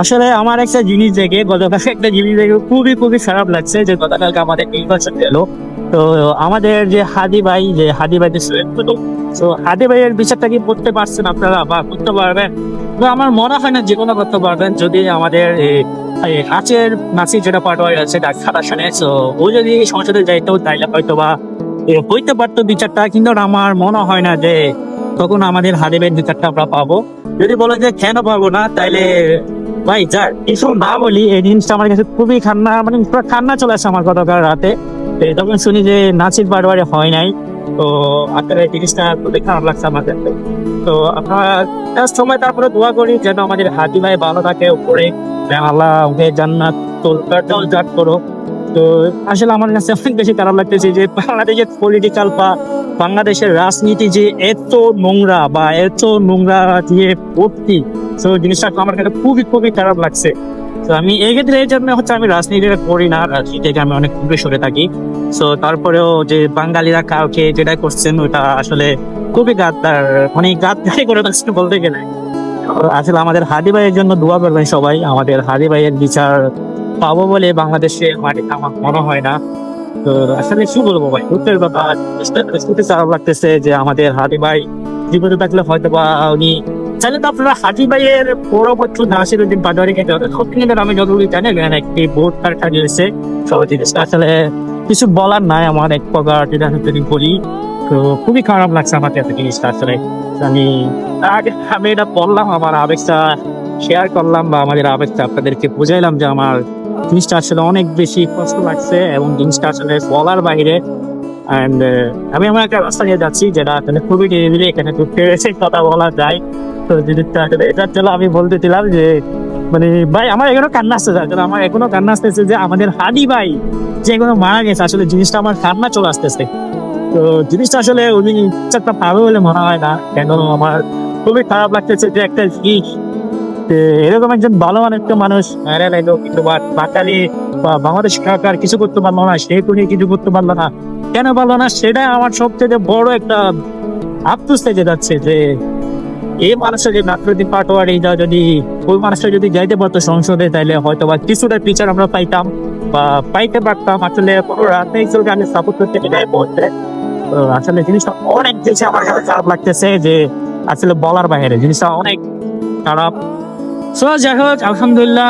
আসলে আমার একটা জিনিস দেখে গতকালকে একটা জিনিস দেখে খুবই খুবই খারাপ লাগছে যে গতকালকে আমাদের নির্বাচন গেল। তো আমাদের যে হাদি ভাই, যে হাদি ভাই তো হাদি ভাইয়ের বিচারটা কি করতে পারছেন আপনারা বা করতে পারবেন? তো আমার মনে হয় না যে কোনো করতে পারবেন, যদি আমাদের নাচের নাচি যেটা পাটোয়ারি আছে ডাক্তার আসনে তো ও যদি সংসদে যাইতো, তাইলে হয়তো বা হইতে পারতো বিচারটা। কিন্তু আমার মনে হয় না যে তখন আমাদের হাদিবের বিচারটা আমরা পাবো। যদি বলে যে কেন পাবো না, তাইলে ভাই যা এসব না বলি, এই জিনিসটা আমার কাছে খুবই খান্না মানে পুরো খান্না চলে আসে আমার গতকাল রাতে। তখন শুনি যে নাচির বারবারে হয় নাই। তো আপনার এই জিনিসটা খুবই খারাপ লাগছে আমাদের তো আপনারা সময় তারপরে দোয়া করি যেন আমাদের হাতি ভাই ভালো থাকে উপরে। আল্লাহ ওকে জান্নাত তোল জাত করো তো আসলে আমার কাছে অনেক বেশি খারাপ লাগতেছে যে বাংলাদেশের পলিটিক্যাল বা বাংলাদেশের রাজনীতি যে এত নোংরা বা এত নোংরা দিয়ে ভর্তি তো জিনিসটা আমার কাছে খুবই খুবই খারাপ লাগছে। তো আমি এই ক্ষেত্রে এই জন্য হচ্ছে আমি রাজনীতিটা করি না। রাজনীতি থেকে আমি অনেক দূরে সরে থাকি। তো তারপরেও যে বাঙালিরা কাউকে যেটা করছেন, ওটা আসলে খুবই গাদ্দার। মানে গাদ্দারি করে থাকছে বলতে গেলে। আসলে আমাদের হাদি ভাইয়ের জন্য দোয়া করবেন সবাই। আমাদের হাদি ভাইয়ের বিচার পাবো বলে বাংলাদেশে মাটিতে আমার মনে হয় না। তো, আসলে কি বলব ভাই? দুঃখের ব্যাপার। খারাপ লাগতেছে যে আমাদের হাদি ভাই জীবনে থাকলে হয়তো বা উনি চাইলে তো আপনারা হাজি ভাইয়ের পরবর্তী নাসিরুদ্দিন পাটোয়ারিকে সত্যিকার আমি যতটুকু জানি একটি ভোট কার্ড দিয়েছে সবাই আসলে কিছু বলার নাই আমার, এক প্রকার যেটা তো খুবই খারাপ লাগছে আমার কাছে জিনিসটা আসলে। আমি আমি এটা বললাম, আমার আবেগটা শেয়ার করলাম বা আমাদের আবেগটা আপনাদেরকে বুঝাইলাম যে আমার জিনিসটা আসলে অনেক বেশি কষ্ট লাগছে এবং জিনিসটা আসলে বলার বাইরে। আমি আমার একটা রাস্তা দিয়ে যাচ্ছি যেটা আসলে খুবই এখানে ঢুকতে কথা বলা যায়। তো জিনিসটা এটার জন্য আমি যে মানে ভাই, আমার এখনও কান্না আমার এখনও কান্না আসতেছে যে, আমাদের হাদি ভাই যে কোনো মারা গেছে, আসলে জিনিসটা আমার কান্না চলে আসতেছে। তো জিনিসটা আসলে উনি পাবে বলে মনে হয় না, কেন আমার খুবই খারাপ লাগতেছে যে একটা জিনিস। এরকম একজন ভালো একটা মানুষ লাগল কিন্তু বাঙালি বা বাংলাদেশ সরকার কিছু করতে পারল না, সে কোনো কিছু করতে পারল না। কেন পারল না? সেটাই আমার সবচেয়ে বড় একটা আফসোস থেকে যাচ্ছে যে এই মানুষের যে নাসরুদ্দিন পাটোয়ারিটা যদি, ওই মানুষটা যদি যাইতে পারতো সংসদে, তাইলে হয়তো বা কিছুটা টিচার আমরা পাইতাম বা পাইতে পারতাম। আসলে কোনো রাজনৈতিক আমি সাপোর্ট করতে পারি আসলে জিনিসটা অনেক বেশি আমার কাছে খারাপ লাগতেছে যে আসলে বলার বাইরে। জিনিসটা অনেক খারাপ। সো যাই হোক, আলহামদুলিল্লাহ